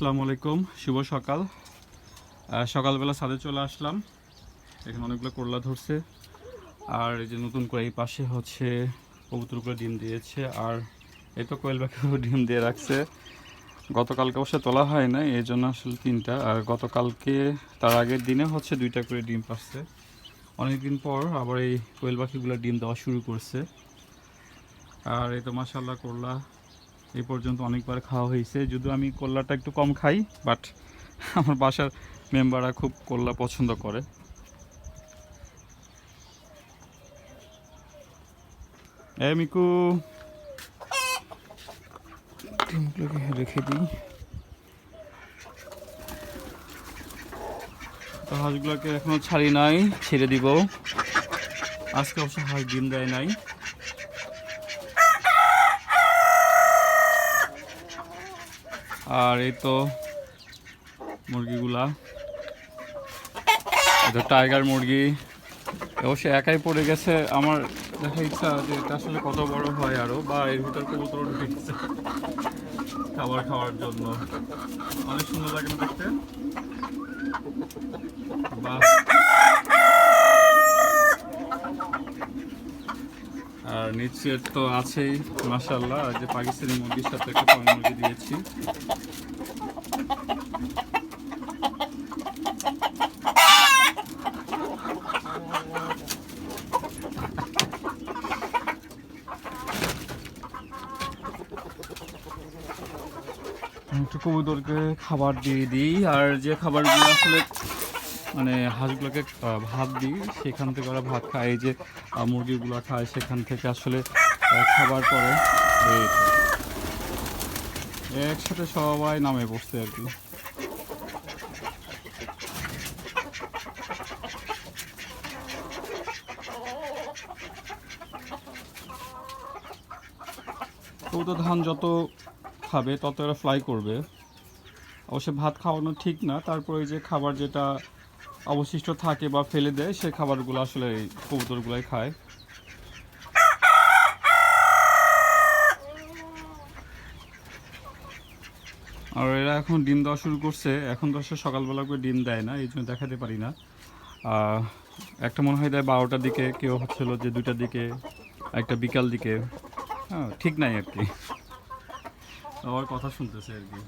আসসালামু আলাইকুম, শুভ সকাল। সকালবেলা ছাদে চলে আসলাম। এখানে অনেকগুলো করলা ধরছে। আর এই যে নতুন করে এই পাশে হচ্ছে কবুতরগুলো ডিম দিয়েছে। আর এই তো কোয়েল পাখিও ডিম দিয়ে রাখছে। গতকালকে অবশ্য তোলা হয় না এই জন্য আসলে তিনটা। আর গতকালকে, তার আগের দিনে হচ্ছে দুইটা করে ডিম পাচ্ছে অনেকদিন পর আবার এই কোয়েল পাখিগুলো ডিম দেওয়া শুরু করছে। আর এই তো মাসাল্লাহ করলা এই পর্যন্ত অনেকবার খাওয়া হয়েছে। যদিও আমি করলাটা একটু কম খাই বাট আমার বাসার মেম্বাররা খুব করলা পছন্দ করে। এ মিকু। রেখে দিই। তো হাঁসগুলোকে এখনও ছাড়ি নাই ছেড়ে দিব। আজকে অবশ্য হাঁস ডিম দেয় নাই। আর এই তো মুরগিগুলা। এটা টাইগার মুরগি। অবশ্যই একাই পড়ে গেছে। আমার দেখা ইচ্ছা যে এটা আসলে কত বড় হয় আরও, বা এর ভিতর কবুতর ঢুকে গেছে খাবার খাওয়ার জন্য। অনেক সুন্দর লাগে দেখতে। বাহ। নিচে তো আছেই মাসাল্লাহ আর যে পাকিস্তানি মুরগির সাথে একটা কয় মুরগি দিয়েছি। একটু কবুতরকে খাবার দিয়ে দিই। আর যে খাবারগুলো আসলে মানে হাঁসগুলোকে ভাত দিই, সেখান থেকে ওরা ভাত খায়। এই যে মুরগিগুলো খায়, সেখান থেকে আসলে খাবার পরে একসাথে সবাই নামে বসছে আর কি। তো ধান যত খাবে, তত এরা ফ্লাই করবে। অবশ্য ভাত খাওয়ানো ঠিক না। তারপরে যে খাবার যেটা অবশিষ্ট থাকে বা ফেলে দেয় সেই খাবারগুলো আসলে এই কবুতরগুলাই খায়। আর এরা এখন ডিম দেওয়া শুরু করছে। এখন তো আসলে সকালবেলা করে ডিম দেয় না, এই জন্য দেখাতে পারি না। একটা মনে হয় দেয় বারোটার দিকে, কেউ হচ্ছিল যে দুটার দিকে, একটা বিকাল দিকে। হ্যাঁ ঠিক নাই আর কি। সবার কথা শুনতেছে আর কি।